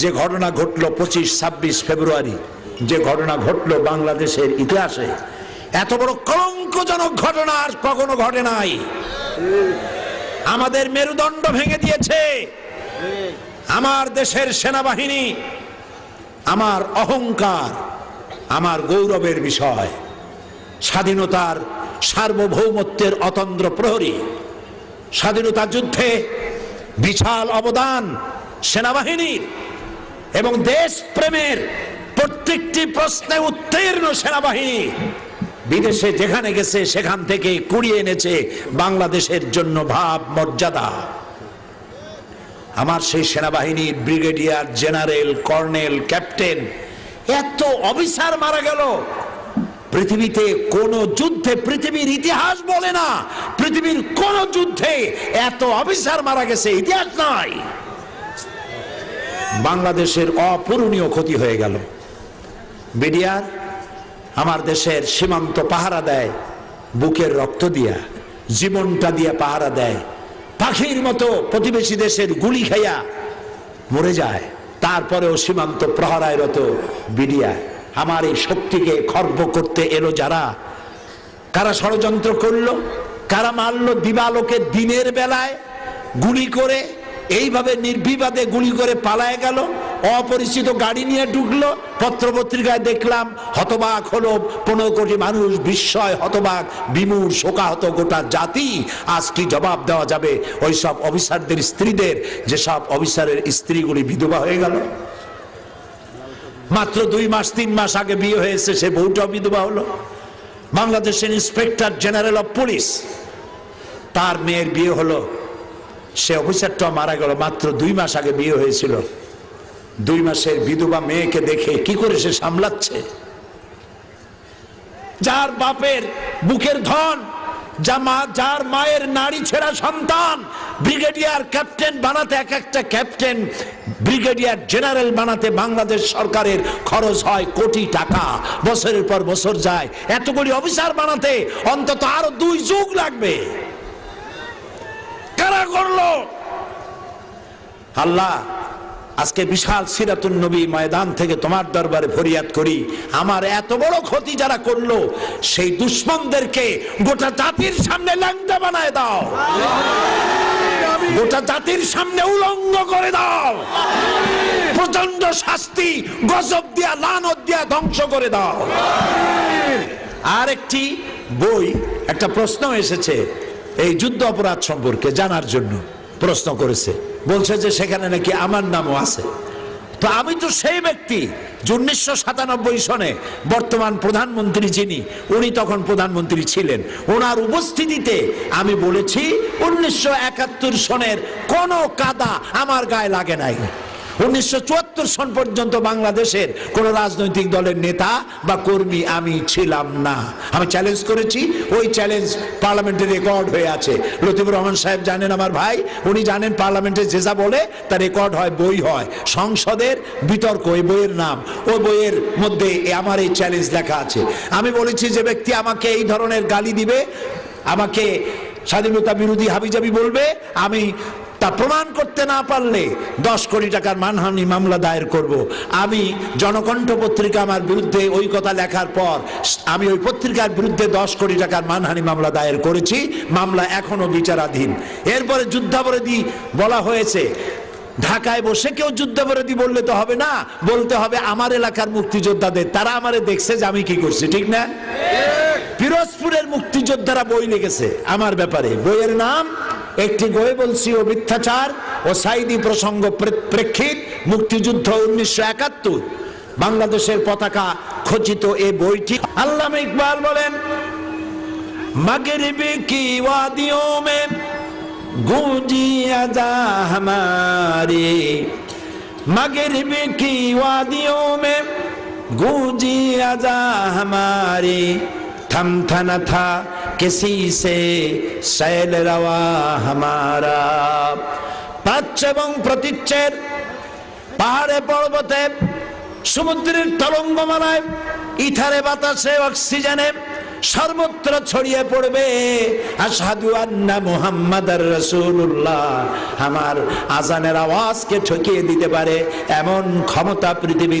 যে ঘটনা ঘটলো পঁচিশ, ছাব্বিশ ফেব্রুয়ারি, যে ঘটনা ঘটল বাংলাদেশের ইতিহাসে, এত বড় কলঙ্কজনক ঘটনা আর কখনো ঘটে নাই। আমাদের মেরুদণ্ড ভেঙে দিয়েছে। আমার দেশের সেনাবাহিনী, আমার অহংকার, আমার গৌরবের বিষয়, স্বাধীনতার সার্বভৌমত্বের অতন্দ্র প্রহরী, স্বাধীনতা যুদ্ধে বিশাল অবদান সেনাবাহিনীর। এবং দেশ প্রেমের প্রত্যেকটি প্রশ্নে উত্তীর্ণ সেনাবাহিনী বিদেশে যেখানে গেছে, সেখান থেকে কুড়িয়ে এনেছে বাংলাদেশের জন্য ভাব, মর্যাদা। আমার সেই সেনাবাহিনী ব্রিগেডিয়ার জেনারেল, কর্নেল, ক্যাপ্টেন, এত অফিসার মারা গেল। পৃথিবীতে কোন যুদ্ধে, পৃথিবীর ইতিহাস বলে না, পৃথিবীর কোন যুদ্ধে এত অফিসার মারা গেছে, ইতিহাস নাই। বাংলাদেশের অপূরণীয় ক্ষতি হয়ে গেল। বিডিআর আমার দেশের সীমান্ত পাহারা দেয়, বুকের রক্ত দিয়া, জীবনটা দিয়া পাহারা দেয়। পাখির মতো প্রতিবেশী দেশের গুলি খাইয়া মরে যায়। তারপরেও সীমান্ত প্রহরায় রত বিডিআর আমার এই শক্তিকে খর্ব করতে এলো যারা? কারা ষড়যন্ত্র করল? কারা মারলো? দিবালোকে দিনের বেলায় গুলি করে এইভাবে নির্বিবাদে গুলি করে পালায় গেল, অপরিচিত গাড়ি নিয়ে ঢুকলো, পত্রপত্রিকায় দেখলাম হতবাক হলো পনেরো কোটি মানুষ, বিস্ময়, হতবাক বিমূর শোকাহত গোটা জাতি। আজ কি জবাব দেওয়া যাবে ওই সব অফিসারদের, স্ত্রীদের যেসব অফিসারের স্ত্রীগুলি বিধবা হয়ে গেল? মাত্র দুই মাস, তিন মাস আগে বিয়ে হয়েছে, সে বউটাও বিধবা হলো। বাংলাদেশের ইন্সপেক্টর জেনারেল অফ পুলিশ, তার মেয়ের বিয়ে হলো। সে অফিসারটা মারা গেল, মাত্র দুই মাস আগে বিয়ে হয়েছিল। দুই মাসের বিধবা মেয়েকে দেখে কি করে সে সামলাচ্ছে? যার বাপের বুকের ধন মা, যার মায়ের নারী ছেঁড়া সন্তান, ব্রিগেডিয়ার ক্যাপ্টেন বানাতে, এক একটা ক্যাপ্টেন ব্রিগেডিয়ার জেনারেল বানাতে বাংলাদেশ সরকারের খরচ হয় কোটি টাকা। বছরের পর বছর যায়, এতগুলি অফিসার বানাতে অন্তত আরও দুই যুগ লাগবে। করল। আল্লাহ, আজকে বিশাল সিরাতুন নবী ময়দান থেকে তোমার দরবারে ফরিয়াদ করি। আমার এত বড় ক্ষতি যারা করল, সেই দুশ্মনদেরকে গোটা জাতির সামনে ল্যাংটা বানায় দাও। গোটা জাতির সামনে উলঙ্গ করে দাও। প্রচণ্ড শাস্তি, গজব দিয়া, লানত দিয়া ধ্বংস করে দাও। আর একটি বই, একটা প্রশ্ন এসেছে এই যুদ্ধ অপরাধ সম্পর্কে জানার জন্য প্রশ্ন করেছে। বলছে যে সেখানে নাকি আমার নামও আছে। তো আমি তো সেই ব্যক্তি যে উনিশশো সাতানব্বই সনে বর্তমান প্রধানমন্ত্রী যিনি, উনি তখন প্রধানমন্ত্রী ছিলেন। ওনার উপস্থিতিতে আমি বলেছি, উনিশশো একাত্তর সনের কোনো কাদা আমার গায়ে লাগে নাই। উনিশশো চুয়াত্তর সন পর্যন্ত বাংলাদেশের কোন রাজনৈতিক দলের নেতা বা কর্মী আমি ছিলাম না। আমি চ্যালেঞ্জ করেছি, ওই চ্যালেঞ্জ পার্লামেন্টে রেকর্ড হয়ে আছে। লতিফুর রহমান সাহেব জানেন আমার ভাই, উনি জানেন পার্লামেন্টে যে যা বলে তা রেকর্ড হয়, বই হয়। সংসদের বিতর্ক, ওই বইয়ের নাম, ওই বইয়ের মধ্যে আমার এই চ্যালেঞ্জ লেখা আছে। আমি বলেছি যে ব্যক্তি আমাকে এই ধরনের গালি দিবে, আমাকে স্বাধীনতা বিরোধী হাবিজাবি বলবে, আমি তা প্রমাণ করতে না পারলে দশ কোটি টাকার মানহানি মামলা দায়ের করব। আমি জনকণ্ঠ পত্রিকা আমার বিরুদ্ধে ওই কথা লেখার পর আমি ওই পত্রিকার বিরুদ্ধে দশ কোটি টাকার মানহানি মামলা দায়ের করেছি। মামলা এখনও বিচারাধীন। এরপরে যুদ্ধাপরাধী বলা হয়েছে ঢাকায় বসে কেউ যুদ্ধাপরাধী বললে তো হবে না বলতে হবে আমার এলাকার মুক্তিযোদ্ধাদের। তারা আমারে দেখছে যে আমি কি করছি ঠিক না? পিরোজপুরের মুক্তিযোদ্ধারা বই লিখেছে আমার ব্যাপারে। বইয়ের নাম একটি বই বলছি ও মিথ্যাচার ও সাইদি প্রসঙ্গ প্রেক্ষিত, মুক্তিযুদ্ধ উনিশশো একাত্তর। বাংলাদেশের পতাকা খচিত এ বইটি। আল্লাহ ইকবাল বলেন, মগরিবে কি ওয়াদিও মে গুঞ্জিয়া যা হামারে। মগরিবে কি ওয়াদিও মে গুঞ্জিয়া যা হামারে। থমথনা থা किसी से शैल रवा हमारा প্রাচ্য এবং প্রতীচ্যের পাহাড়ে পর্বতে সমুদ্রের তরঙ্গমালায় ইথারে বাতাসে অক্সিজেনে সর্বত্র ছড়িয়ে পড়বে আশহাদু আন্না মুহাম্মাদার রাসূলুল্লাহ আমার আজানের আওয়াজকে ঠকিয়ে দিতে পারে এমন ক্ষমতা পৃথিবী